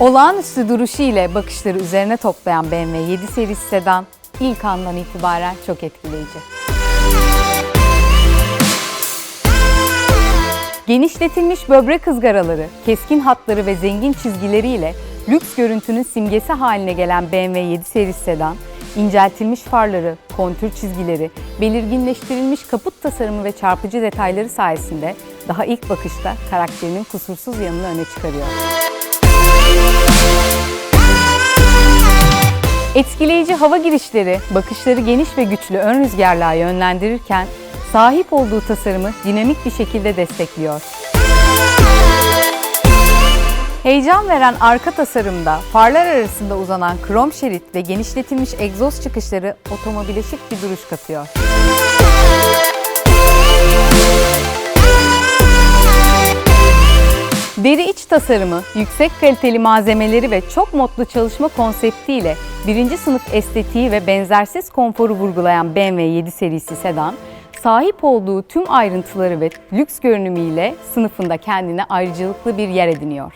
Olağanüstü duruşu ile bakışları üzerine toplayan BMW 7 serisi sedan ilk andan itibaren çok etkileyici. Genişletilmiş böbrek ızgaraları, keskin hatları ve zengin çizgileriyle lüks görüntünün simgesi haline gelen BMW 7 serisi sedan, inceltilmiş farları, kontür çizgileri, belirginleştirilmiş kaput tasarımı ve çarpıcı detayları sayesinde daha ilk bakışta karakterinin kusursuz yanını öne çıkarıyor. Etkileyici hava girişleri, bakışları geniş ve güçlü ön rüzgarlığa yönlendirirken sahip olduğu tasarımı dinamik bir şekilde destekliyor. Heyecan veren arka tasarımda farlar arasında uzanan krom şerit ve genişletilmiş egzoz çıkışları otomobile şık bir duruş katıyor. Deri iç tasarımı, yüksek kaliteli malzemeleri ve çok modlu çalışma konseptiyle birinci sınıf estetiği ve benzersiz konforu vurgulayan BMW 7 serisi sedan, sahip olduğu tüm ayrıntıları ve lüks görünümüyle sınıfında kendine ayrıcalıklı bir yer ediniyor.